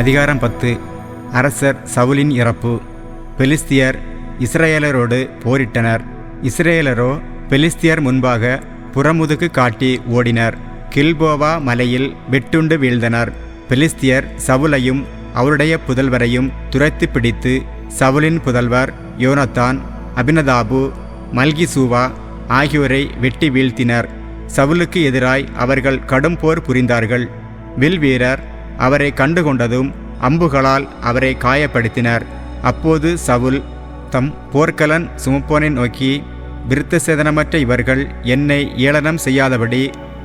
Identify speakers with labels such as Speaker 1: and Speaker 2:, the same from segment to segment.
Speaker 1: அதிகாரம் பத்து. அரசர் சவுலின் இறப்பு. பெலிஸ்தியர் இஸ்ரேலரோடு போரிட்டனர். இஸ்ரேலரோ பெலிஸ்தியர் முன்பாக புறமுதுகு காட்டி ஓடினர். கில்போவா மலையில் வெட்டுண்டு வீழ்ந்தனர். பெலிஸ்தியர் சவுலையும் அவருடைய புதல்வரையும் துரத்தி பிடித்து சவுலின் புதல்வர் யோனத்தான் அபினதாபு மல்கிசூவா ஆகியோரை வெட்டி வீழ்த்தினர். சவுலுக்கு எதிராய் அவர்கள் கடும் போர் புரிந்தார்கள். வில் வீரர் அவரை கண்டுகொண்டதும் அம்புகளால் அவரை காயப்படுத்தினர். அப்போது சவுல் தம் போர்க்கலன் சுமப்போனை நோக்கி விருத்த சேதனமற்ற இவர்கள் என்னை ஏளனம் செய்யாதபடி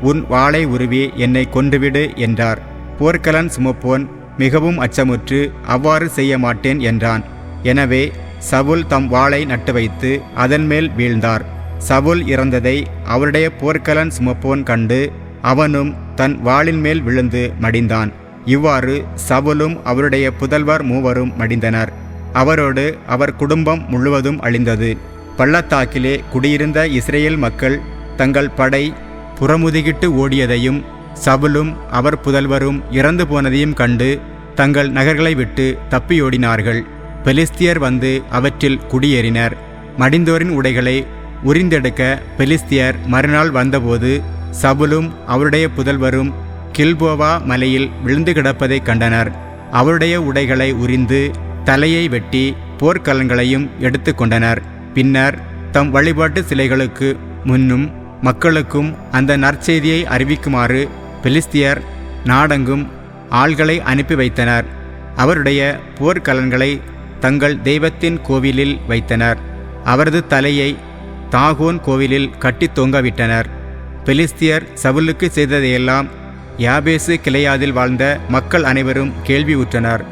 Speaker 1: உன் வாளை உருவி என்னை கொன்றுவிடு என்றார். போர்க்கலன் சுமப்போன் மிகவும் அச்சமுற்று அவ்வாறு செய்ய மாட்டேன் என்றான். எனவே சவுல் தம் வாளை நட்டு வைத்து அதன் மேல் வீழ்ந்தார். சவுல் இறந்ததை அவருடைய போர்க்கலன் சுமப்போன் கண்டு அவனும் தன் வாளின் மேல் விழுந்து மடிந்தான். இவ்வாறு சவுலும் அவருடைய புதல்வர் மூவரும் மடிந்தனர். அவரோடு அவர் குடும்பம் முழுவதும் அழிந்தது. பள்ளத்தாக்கிலே குடியிருந்த இஸ்ரேல் மக்கள் தங்கள் படை புறமுதுகிட்டு ஓடியதையும் சவுலும் அவர் புதல்வரும் இறந்து போனதையும் கண்டு தங்கள் நகர்களை விட்டு தப்பியோடினார்கள் பெலிஸ்தியர் வந்து அவற்றில் குடியேறினர். மடிந்தோரின் உடைகளை உரிந்தெடுக்க பெலிஸ்தியர் மறுநாள் வந்தபோது சபுலும் அவருடைய புதல்வரும் கில்போவா மலையில் விழுந்து கிடப்பதைக் கண்டனர். அவருடைய உடைகளை உரிந்து தலையை வெட்டி போர்க்கலன்களையும் எடுத்து கொண்டனர். பின்னர் தம் வழிபாட்டு சிலைகளுக்கு முன்னும் மக்களுக்கும் அந்த நற்செய்தியை அறிவிக்குமாறு பெலிஸ்தியர் நாடெங்கும் ஆள்களை அனுப்பி வைத்தனர். அவருடைய போர்க்கலன்களை தங்கள் தெய்வத்தின் கோவிலில் வைத்தனர். அவரது தலையை தாகோன் கோவிலில் கட்டி தொங்கவிட்டனர். பெலிஸ்தியர் சவுலுக்கு செய்ததையெல்லாம் யாபேசு கிளையாதில் வாழ்ந்த மக்கள் அனைவரும் கேள்வியுற்றனர்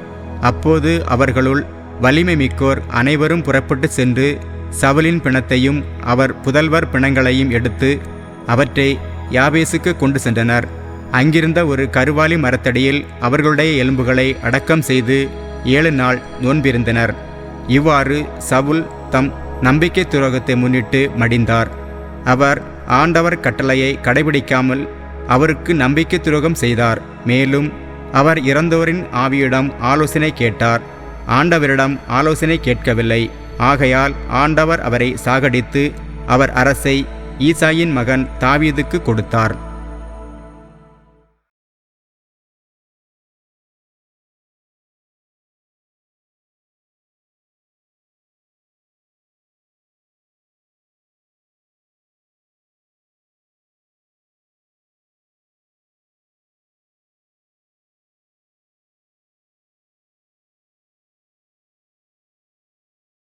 Speaker 1: அப்போது அவர்களுள் வலிமை மிக்கோர் அனைவரும் புறப்பட்டு சென்று சவுலின் பிணத்தையும் அவர் புதல்வர் பிணங்களையும் எடுத்து அவற்றை யாபேசுக்கு கொண்டு சென்றனர். அங்கிருந்த ஒரு கருவாலி மரத்தடியில் அவர்களுடைய எலும்புகளை அடக்கம் செய்து ஏழு நாள் நோன்பிருந்தனர். இவ்வாறு சவுல் தம் நம்பிக்கை துரோகத்தை முன்னிட்டு மடிந்தார். அவர் ஆண்டவர் கட்டளையை கடைபிடிக்காமல் அவருக்கு நம்பிக்கை துரோகம் செய்தார். மேலும் அவர் இறந்தோரின் ஆவியிடம் ஆலோசனை கேட்டார். ஆண்டவரிடம் ஆலோசனை கேட்கவில்லை. ஆகையால் ஆண்டவர் அவரை சாகடித்து அவர் அரசை ஈசாயின் மகன் தாவீதுக்கு கொடுத்தார்.